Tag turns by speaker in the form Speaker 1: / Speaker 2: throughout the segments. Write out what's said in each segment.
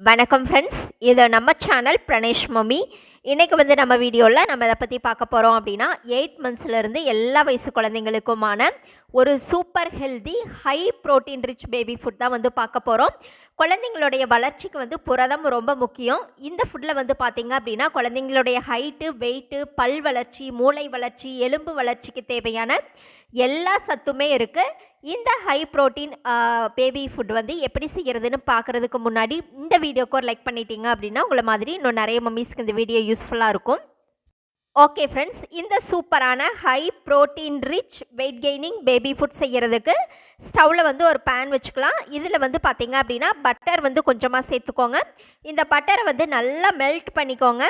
Speaker 1: வணக்கம் ஃப்ரெண்ட்ஸ் இது நம்ம சேனல் பிரணேஷ் மம்மி. இன்றைக்கி வந்து நம்ம வீடியோவில் நம்ம இதை பற்றி பார்க்க போகிறோம் அப்படின்னா எயிட் மந்த்ஸ்லேருந்து எல்லா வயசு குழந்தைங்களுக்குமான ஒரு super healthy high protein rich baby food தான் வந்து பார்க்க போகிறோம் குழந்தைங்களுடைய வளர்ச்சிக்கு வந்து புரதம் ரொம்ப முக்கியம். இந்த ஃபுட்டில் வந்து பார்த்திங்க அப்படின்னா குழந்தைங்களுடைய ஹைட்டு வெயிட்டு பல் வளர்ச்சி மூளை வளர்ச்சி எலும்பு வளர்ச்சிக்கு தேவையான எல்லா சத்துமே இருக்குது இந்த ஹை ப்ரோட்டீன் பேபி ஃபுட் வந்து எப்படி செய்கிறதுன்னு பார்க்குறதுக்கு முன்னாடி இந்த வீடியோக்கு ஒரு லைக் பண்ணிட்டீங்க அப்படின்னா உங்களை மாதிரி இன்னும் நிறைய மம்மிஸ்க்கு இந்த வீடியோ யூஸ்ஃபுல்லாக இருக்கும். ஓகே ஃப்ரெண்ட்ஸ் இந்த சூப்பரான high protein rich weight gaining baby food செய்கிறதுக்கு ஸ்டவ்வில் வந்து ஒரு பேன் வச்சுக்கலாம். இதில் வந்து பார்த்திங்க அப்படின்னா பட்டர் வந்து கொஞ்சமாக சேர்த்துக்கோங்க. இந்த பட்டரை வந்து நல்லா மெல்ட் பண்ணிக்கோங்க.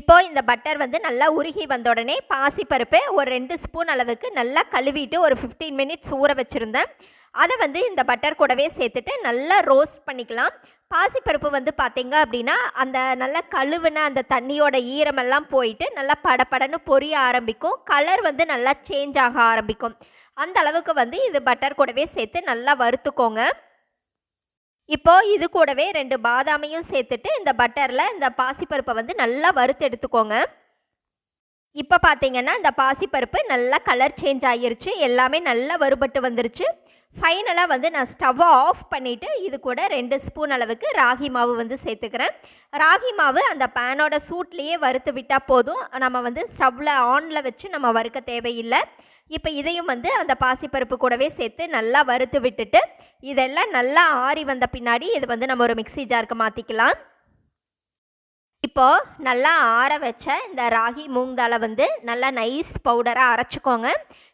Speaker 1: இப்போ இந்த பட்டர் வந்து நல்லா உருகி வந்த உடனே பாசிப்பருப்பு ஒரு ரெண்டு ஸ்பூன் அளவுக்கு நல்லா கழுவிட்டு ஒரு ஃபிஃப்டீன் மினிட்ஸ் ஊற வச்சுருந்தேன். அதை வந்து இந்த பட்டர் கூடவே சேர்த்துட்டு நல்லா ரோஸ்ட் பண்ணிக்கலாம். பாசிப்பருப்பு வந்து பார்த்தீங்க அப்படின்னா அந்த நல்லா கழுவுன அந்த தண்ணியோட ஈரமெல்லாம் போயிட்டு நல்லா படப்படன்னு பொரிய ஆரம்பிக்கும். கலர் வந்து நல்லா சேஞ்ச் ஆக ஆரம்பிக்கும். அந்த அளவுக்கு வந்து இது பட்டர் கூடவே சேர்த்து நல்லா வறுத்துக்கோங்க. இப்போது இது கூடவே ரெண்டு பாதாமையும் சேர்த்துட்டு இந்த பட்டரில் இந்த பாசிப்பருப்பை வந்து நல்லா வறுத்து எடுத்துக்கோங்க. இப்போ பார்த்தீங்கன்னா இந்த பாசிப்பருப்பு நல்லா கலர் சேஞ்ச் ஆகிருச்சு எல்லாமே நல்லா வறுபட்டு வந்துருச்சு. ஃபைனலாக வந்து நான் ஸ்டவ்வை ஆஃப் பண்ணிவிட்டு இது கூட ரெண்டு ஸ்பூன் அளவுக்கு ராகி மாவு வந்து சேர்த்துக்கிறேன். ராகி மாவு அந்த பேனோட சூட்லேயே வறுத்து விட்டால் போதும். நம்ம வந்து ஸ்டவ்வில் ஆனில் வச்சு நம்ம வறுக்க தேவையில்லை. இப்போ இதையும் வந்து அந்த பாசிப்பருப்பு கூடவே சேர்த்து நல்லா வறுத்து விட்டுட்டு இதெல்லாம் நல்லா ஆறி வந்த பின்னாடி இது வந்து நம்ம ஒரு மிக்சி ஜாருக்கு மாற்றிக்கலாம் இப்போது நல்லா ஆற வச்ச இந்த ராகி மூங் தலை வந்து நல்லா நைஸ் பவுடராக அரைச்சிக்கோங்க.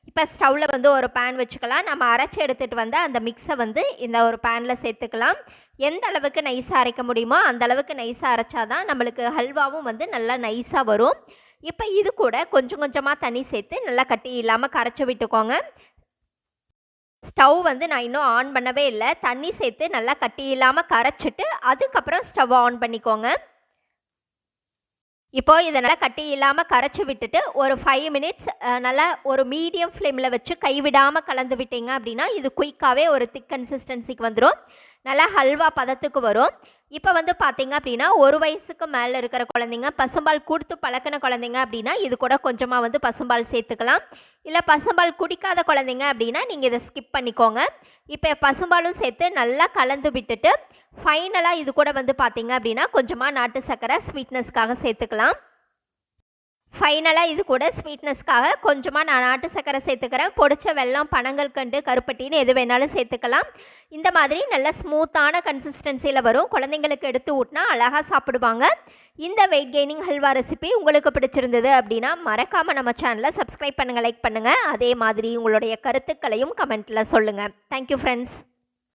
Speaker 1: இப்போ ஸ்டவ்வில் வந்து ஒரு பேன் வச்சுக்கலாம். நம்ம அரைச்சி எடுத்துகிட்டு வந்து அந்த மிக்ஸை வந்து இந்த ஒரு பேனில் சேர்த்துக்கலாம். எந்த அளவுக்கு நைஸாக அரைக்க முடியுமோ அந்த அளவுக்கு நைஸாக அரைச்சா தான் நம்மளுக்கு ஹல்வாவும் வந்து நல்லா நைஸாக வரும். இப்போ இது கூட கொஞ்சம் கொஞ்சமாக தண்ணி சேர்த்து நல்லா கட்டி இல்லாமல் கரைச்சி விட்டுக்கோங்க. ஸ்டவ் வந்து நான் இன்னும் ஆன் பண்ணவே இல்லை. தண்ணி சேர்த்து நல்லா கட்டி இல்லாமல் கரைச்சிட்டு அதுக்கப்புறம் ஸ்டவ் ஆன் பண்ணிக்கோங்க. இப்போது இதை நல்லா கட்டி இல்லாமல் கரைச்சி விட்டுட்டு ஒரு ஃபைவ் மினிட்ஸ் நல்லா ஒரு மீடியம் ஃப்ளேமில் வச்சு கைவிடாமல் கலந்து விட்டீங்க அப்படின்னா இது குயிக்காகவே ஒரு திக் கன்சிஸ்டன்சிக்கு வந்துடும் நல்லா ஹல்வா பதத்துக்கு வரும். இப்போ வந்து பார்த்தீங்க அப்படின்னா ஒரு வயசுக்கு மேலே இருக்கிற குழந்தைங்க பசும்பால் கொடுத்து பழக்கின குழந்தைங்க அப்படின்னா இது கூட கொஞ்சமாக வந்து பசும்பால் சேர்த்துக்கலாம். இல்லை பசும்பால் குடிக்காத குழந்தைங்க அப்படின்னா நீங்கள் இதை ஸ்கிப் பண்ணிக்கோங்க. இப்போ பசும்பாலும் சேர்த்து நல்லா கலந்து விட்டுட்டு ஃபைனலாக இது கூட வந்து பார்த்தீங்க அப்படின்னா கொஞ்சமாக நாட்டு சர்க்கரை ஸ்வீட்னஸ்க்காக சேர்த்துக்கலாம். ஃபைனலாக இது கூட ஸ்வீட்னஸ்க்காக கொஞ்சமாக நான் நாட்டு சர்க்கரை சேர்த்துக்கிறேன். பொடிச்ச வெல்லம் பனங்கள் கண்டு கருப்பட்டின்னு எது வேணாலும் சேர்த்துக்கலாம். இந்த மாதிரி நல்ல ஸ்மூத்தான கன்சிஸ்டன்சியில் வரும். குழந்தைங்களுக்கு எடுத்து ஊட்டினா அழகாக சாப்பிடுவாங்க. இந்த வெயிட் கெய்னிங் ஹல்வா ரெசிபி உங்களுக்கு பிடிச்சிருந்தது அப்படின்னா மறக்காமல் நம்ம சேனலை சப்ஸ்கிரைப் பண்ணுங்கள் லைக் பண்ணுங்கள் அதே மாதிரி உங்களுடைய கருத்துக்களையும் கமெண்ட்டில் சொல்லுங்கள் தேங்க்யூ ஃப்ரெண்ட்ஸ்